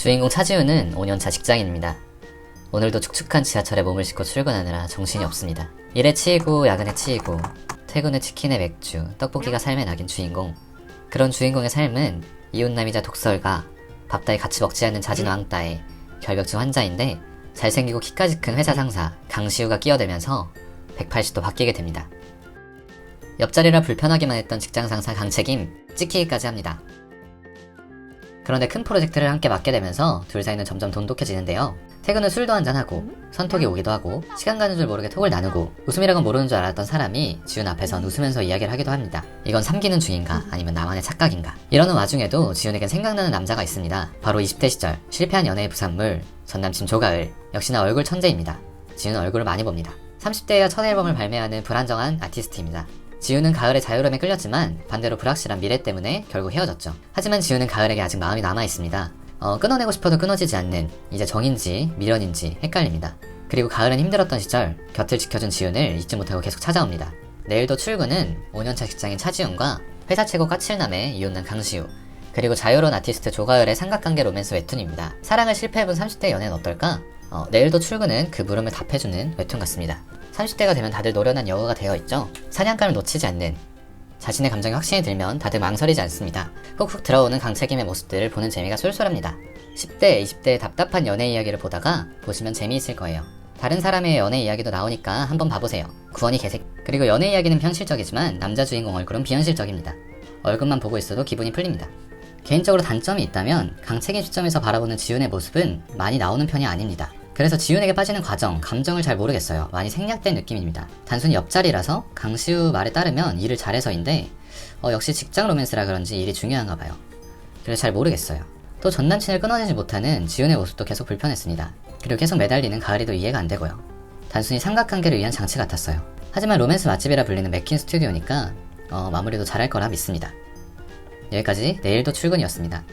주인공 차지우는 5년차 직장인입니다. 오늘도 축축한 지하철에 몸을 싣고 출근하느라 정신이 없습니다. 일에 치이고 야근에 치이고 퇴근 후 치킨에 맥주, 떡볶이가 삶에 낙인 주인공. 그런 주인공의 삶은 이웃남이자 독설가, 밥다이 같이 먹지 않는 자진 왕따의 결벽증 환자인데 잘생기고 키까지 큰 회사 상사 강시우가 끼어들면서 180도 바뀌게 됩니다. 옆자리라 불편하기만 했던 직장 상사 강책임 찍히기까지 합니다. 그런데 큰 프로젝트를 함께 맡게 되면서 둘 사이는 점점 돈독해지는데요. 퇴근 후 술도 한잔하고 선톡이 오기도 하고 시간 가는 줄 모르게 톡을 나누고 웃음이라곤 모르는 줄 알았던 사람이 지훈 앞에선 웃으면서 이야기를 하기도 합니다. 이건 삼기는 중인가 아니면 나만의 착각인가 이러는 와중에도 지훈에겐 생각나는 남자가 있습니다. 바로 20대 시절 실패한 연애의 부산물 전남친 조가을 역시나 얼굴 천재입니다. 지훈은 얼굴을 많이 봅니다. 30대에야 첫 앨범을 발매하는 불안정한 아티스트입니다. 지우는 가을의 자유로움에 끌렸지만 반대로 불확실한 미래 때문에 결국 헤어졌죠. 하지만 지우는 가을에게 아직 마음이 남아 있습니다. 어, 끊어내고 싶어도 끊어지지 않는 이제 정인지 미련인지 헷갈립니다. 그리고 가을은 힘들었던 시절 곁을 지켜준 지훈을 잊지 못하고 계속 찾아옵니다. 내일도 출근은 5년차 직장인 차지훈과 회사 최고 까칠남의 이웃남 강시우 그리고 자유로운 아티스트 조가을의 삼각관계 로맨스 웹툰입니다. 사랑을 실패해본 30대 연애는 어떨까? 어, 내일도 출근은 그 물음을 답해주는 웹툰 같습니다. 30대가 되면 다들 노련한 여우가 되어 있죠. 사냥감을 놓치지 않는 자신의 감정이 확신이 들면 다들 망설이지 않습니다. 훅훅 들어오는 강책임의 모습들을 보는 재미가 쏠쏠합니다. 10대, 20대의 답답한 연애 이야기를 보다가 보시면 재미있을 거예요. 다른 사람의 연애 이야기도 나오니까 한번 봐보세요. 구원이 개색. 그리고 연애 이야기는 현실적이지만 남자 주인공 얼굴은 비현실적입니다. 얼굴만 보고 있어도 기분이 풀립니다. 개인적으로 단점이 있다면 강책임 시점에서 바라보는 지훈의 모습은 많이 나오는 편이 아닙니다. 그래서 지훈에게 빠지는 과정, 감정을 잘 모르겠어요. 많이 생략된 느낌입니다. 단순히 옆자리라서 강시우 말에 따르면 일을 잘해서인데 어, 역시 직장 로맨스라 그런지 일이 중요한가 봐요. 그래서 잘 모르겠어요. 또 전 남친을 끊어내지 못하는 지훈의 모습도 계속 불편했습니다. 그리고 계속 매달리는 가을이도 이해가 안 되고요. 단순히 삼각관계를 위한 장치 같았어요. 하지만 로맨스 맛집이라 불리는 맥킨 스튜디오니까 어, 마무리도 잘할 거라 믿습니다. 여기까지 내일도 출근이었습니다.